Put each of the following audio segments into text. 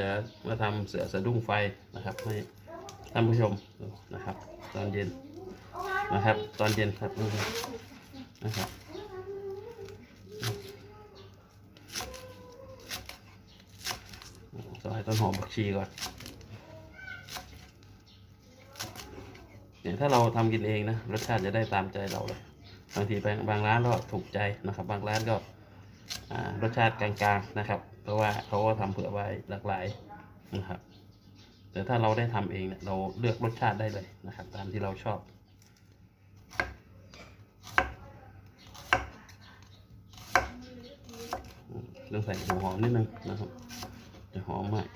จะมาทำเสือสะดุ้งไฟนะครับให้ท่านผู้ชมนะครับ ตอนเย็นนะครับ ตอนเย็นครับนี่นะครับซอยต้นหอมผักชีก่อนเนี่ยถ้าเราทำกินเองนะรสชาติจะได้ตามใจเราเลยบางทีบางร้านก็ถูกใจนะครับ บางร้านก็รสชาติกลางๆนะครับ เพราะว่าเขาก็ทำเผื่อไว้หลากหลายนะครับ แต่ถ้าเราได้ทำเองเนี่ยเราเลือกรสชาติได้เลยนะครับ ตามที่เราชอบ ต้องใส่หัวหอมนิดนึงนะครับ จะหอมมาก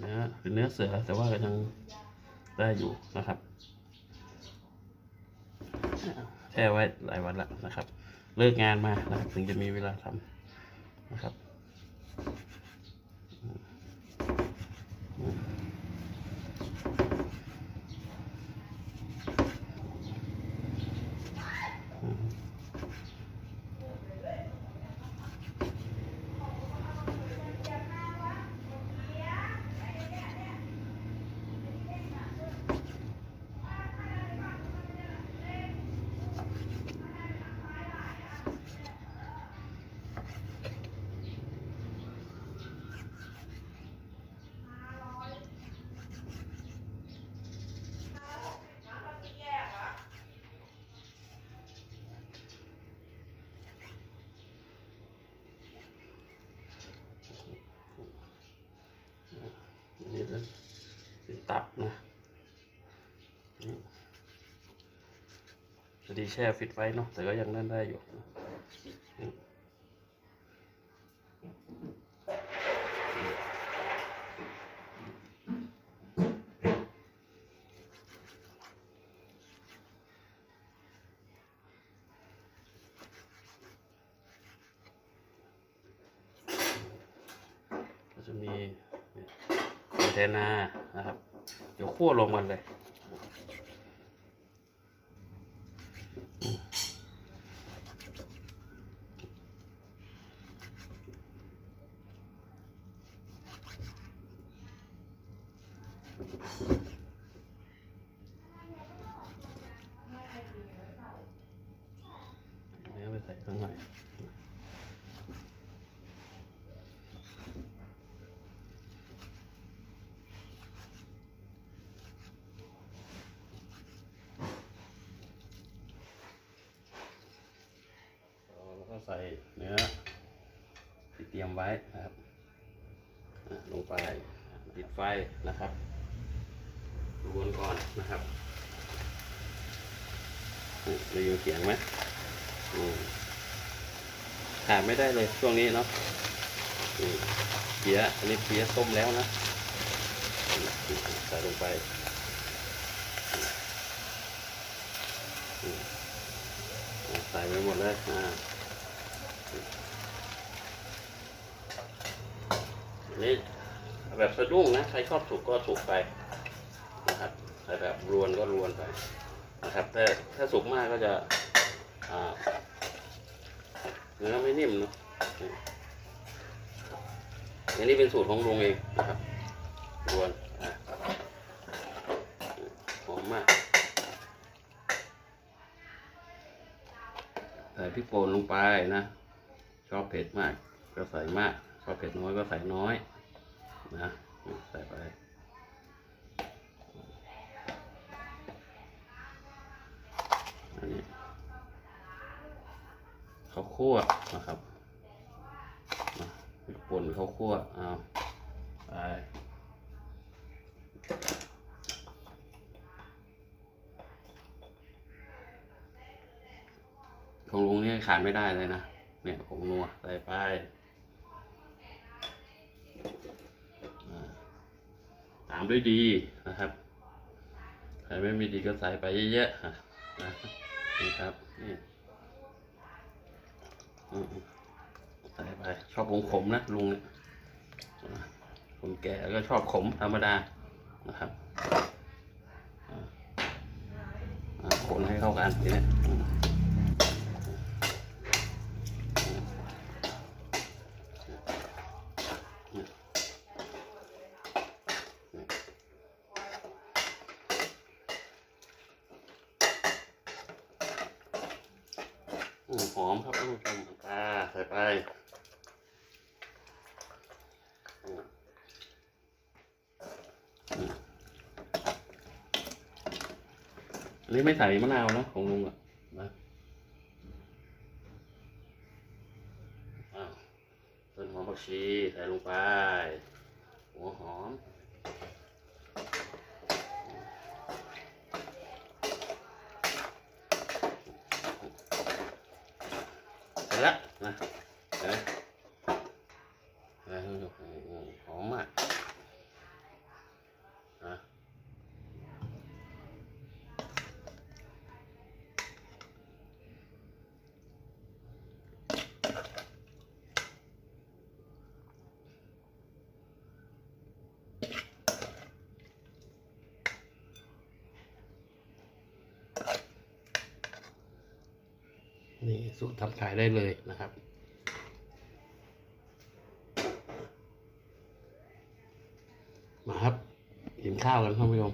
เนื้อเป็นเนื้อเสือแต่ว่าก็ยังได้อยู่นะครับ แช่ไว้หลายวันแล้วนะครับ เลิกงานมานะครับถึงจะมีเวลาทำนะครับ นนี้เป็นตับนะนี่พอดีแช่ฟิตไว้เนาะแต่ก็ยังนั่นได้อยู่ก็จะมี นี่ยแทนานะครับ เดี๋ยวคั่วลงมันเลยเนื้อไปใส่ข้างใน ใส่เนื้อที่เตรียมไว้นะครับลงไปปิดไฟนะครับรวนก่อนนะครับอะมีอยู่เสียงไหมขาดไม่ได้เลยช่วงนี้เนาะเพี้ยอันนี้เพี้ยต้มแล้วนะใส่ลงไปใส่ไปหมดเลยอ่า นี่แบบสะดุ้งนะใครชอบสุกก็สุกไปนะครับใครแบบรวนก็รวนไปนะครับ แต่ถ้าสุกมากก็จะเนื้อไม่นิ่มเนาะอันนี้เป็นสูตรของลุงเองนะครับรวนหอมมากใส่พริกป่นลงไปนะ ชอบเผ็ดมากก็ใส่มาก ชอบเผ็ดน้อยก็ใส่น้อยนะใส่ไปอันนี้ข้าวคั่วนะครับป่นข้าวคั่วเอาไปของลุงนี่ขาดไม่ได้เลยนะ เนี่ยผงนัวใส่ไป ตามด้วยดีนะครับใครไม่มีดีก็ใส่ไปเยอะๆนะนี่ครับนี่ใส่ไปชอบขมๆนะลุงเนี่ยคนแก่ก็ชอบขมธรรมดานะครับคนให้เข้ากันทีนี้ยอืม อืม หอมครับท่านผู้ชมปลาใส่ไปอันนี้ไม่ใส่มะนาวนะของลุงอะนะอ้าวต้นหอมผักชีใส่ลงไป หัวหอม เสร็จแล้วนะเห็นไหมเห็นไหมโอ้โหหอมมากนะ นี่สูตรทำขายได้เลยนะครับ มาครับกินข้าวกันท่านผู้ชม